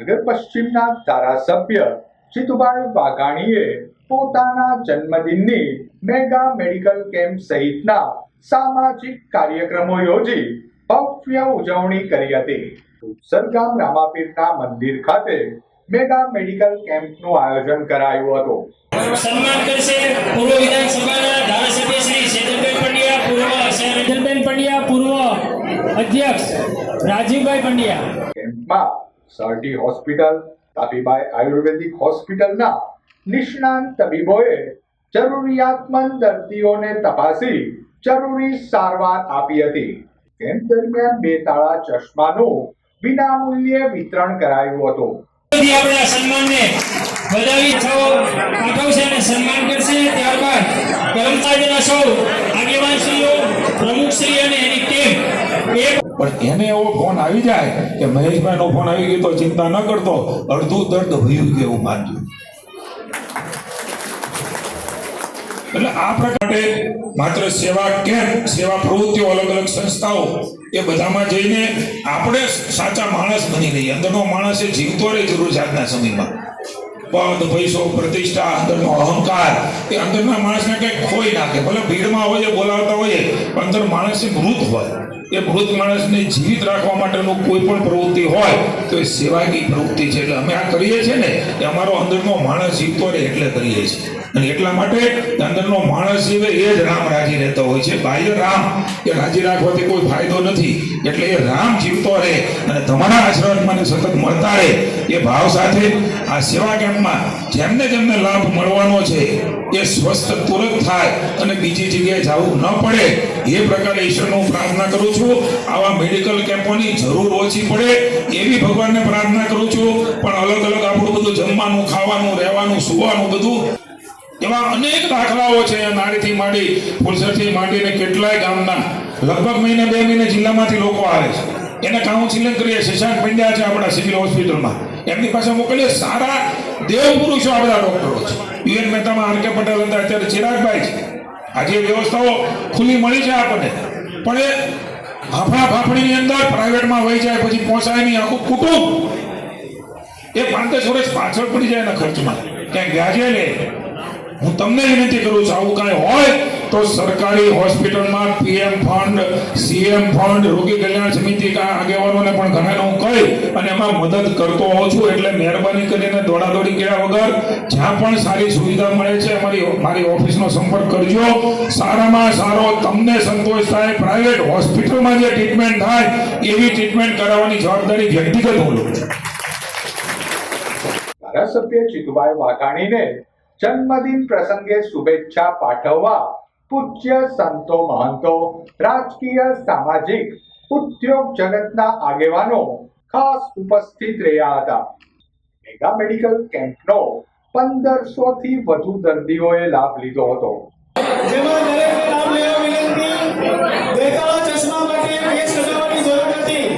નગર પશ્ચિમના ધારાસભ્ય જીતુભાઈ વાઘાણીએ પોતાના જન્મદિનની મેગા મેડિકલ કેમ્પ સહિતના સામાજિક કાર્યક્રમો યોજી ભવ્ય ઉજવણી કરી હતી. સરગામ રામાપીરના મંદિર ખાતે મેગા મેડિકલ કેમ્પનું આયોજન કરાયું હતું. સન્માન કરશે પૂર્વ વિધાનસભાના ધારાસભ્ય શ્રી શેતલબેન પંડ્યા પૂર્વ શેતલબેન પંડ્યા પૂર્વ અધ્યક્ષ રાજીવભાઈ પંડ્યા. કેમ્પમાં સરટી હોસ્પિટલ તાપીબાઈ આયુર્વેદિક હોસ્પિટલના નિષ્ણાંત તબીબોએ જરૂરિયાતમંદ દર્દીઓને તપાસી જરૂરી સારવાર આપી હતી કેમ્પ દરમિયાન બે તાળા ચશ્માનું વિનામૂલ્યે વિતરણ કરાયું હતું સન્માન કરશે ત્યારબાદ કર્મચારીના સૌ આગેવાનશ્રીઓ પ્રમુખશ્રી અને એની ટીમ પણ એને એવો ફોન આવી જાય કે મહેશભાઈ નો ફોન આવી ગયો તો ચિંતા ન કરતો. અડધું દર્દ ભયું કે એવું માનજો એટલે આ પ્રકારે માત્ર સેવા કેમ્પ, સેવા પ્રવૃત્તિઓ, અલગ અલગ સંસ્થાઓ એ બધામાં જઈને આપણે સાચા માણસ બની રહીએ. અંદરનો માણસ એ જીવતો રહે જરૂર આજના સમયમાં. પદ, પૈસો, પ્રતિષ્ઠા, અંદરનો અહંકાર, એ અંદરના માણસને કંઈક ખોઈ નાખે. ભલે ભીડમાં હોય, બોલાવતા હોઈએ પણ અંદર માણસ મૃત હોય. એ મૃત માણસને જીવિત રાખવા માટેનું કોઈ પણ પ્રવૃત્તિ હોય તો એ સેવાકીય પ્રવૃત્તિ છે. એટલે અમે આ કરીએ છીએ ને, એ અમારો અંદરનો માણસ જીવતો રહે એટલે કરીએ છીએ. અને એટલા માટે અંદરનો માણસ જીવે એ જ રામ રાજી રહેતો હોય છે. બાહ્ય રામ એ રાજી રાખવાથી કોઈ ફાયદો નથી. એટલે એ રામ જીવતો રહે અને તમારા આશીર્વાદ મને સતત મળતા રહે એ ભાવ સાથે આ સેવા કેમ્પમાં જેમને જેમને લાભ મળવાનો છે, એ સ્વસ્થ તુરંત થાય અને બીજી જગ્યાએ જવું ન પડે. એ પ્રકારે ઈશ્વરનો પ્રાર્થના કરું છું. આવા મેડિકલ કેમ્પોની જરૂર ઓછી પડે એવી ભગવાનને પ્રાર્થના કરું છું. પણ અલગ અલગ આપણું બધું જમવાનું, ખાવાનું, રહેવાનું, સુવાનું બધું એવા અનેક દાખલાઓ છે. નાળીથી માંડી ફુલસરથી માંડીને કેટલાય ગામના, લગભગ મહિને બે મહિને જિલ્લામાંથી લોકો આવે છે. એને કાઉન્સિલિંગ કરીએ, શશાંક પંડ્યા છે આપણા સિવિલ હોસ્પિટલમાં એમની પાસે મોકલીએ, સારા દેવ પુરુષો બધા ડોક્ટરો છે. યુએન મહેતામાં આર કે પટેલ હતા અત્યારે ચિરાગભાઈ છે. આજે વ્યવસ્થાઓ ખુલ્લી મળી છે આપણને. પણ એ ફાફડા ફાફડીની અંદર પ્રાઇવેટમાં વહી જાય, પછી પહોંચાય નહીં આખું કુટુંબ. એ પાંચ દસ વર્ષ પાછળ પડી જાય એના ખર્ચમાં. ક્યાંક વ્યાજે લે. હું તમને વિનંતી કરું છું, આવું કાંઈ હોય તો સરકારી હોસ્પિટલમાં પીએમ ફંડ, સીએમ ફંડ, રોગી કલ્યાણ સમિતિ કા આગેવાનોને પણ ઘણાને હું કહી અને એમાં મદદ કરતો હોઉં છું. એટલે મહેરબાની કરીને દોડાદોડી ગયા વગર જ્યાં પણ સારી સુવિધા મળે છે, અમારી મારી ઓફિસનો સંપર્ક કરજો. સારામાં સારો તમને સંતોષ થાય. પ્રાઇવેટ હોસ્પિટલમાં જે ટ્રીટમેન્ટ થાય, એવી ટ્રીટમેન્ટ કરાવવાની જવાબદારી વ્યક્તિગત હું લઉં છું. ધારાસભ્ય જીતુભાઈ વાઘાણીને જન્મદિન પ્રસંગે શુભેચ્છા પાઠવવા પૂજ્ય સંતો મહંતો, રાજકીય સામાજિક, ઉદ્યોગ જગતના આગેવાનો ખાસ ઉપસ્થિત રહ્યા હતા. મેગા મેડિકલ કેમ્પનો પંદરસો થી વધુ દર્દીઓએ લાભ લીધો હતો. જેમાં દરેક નામ લેવા વિનંતી.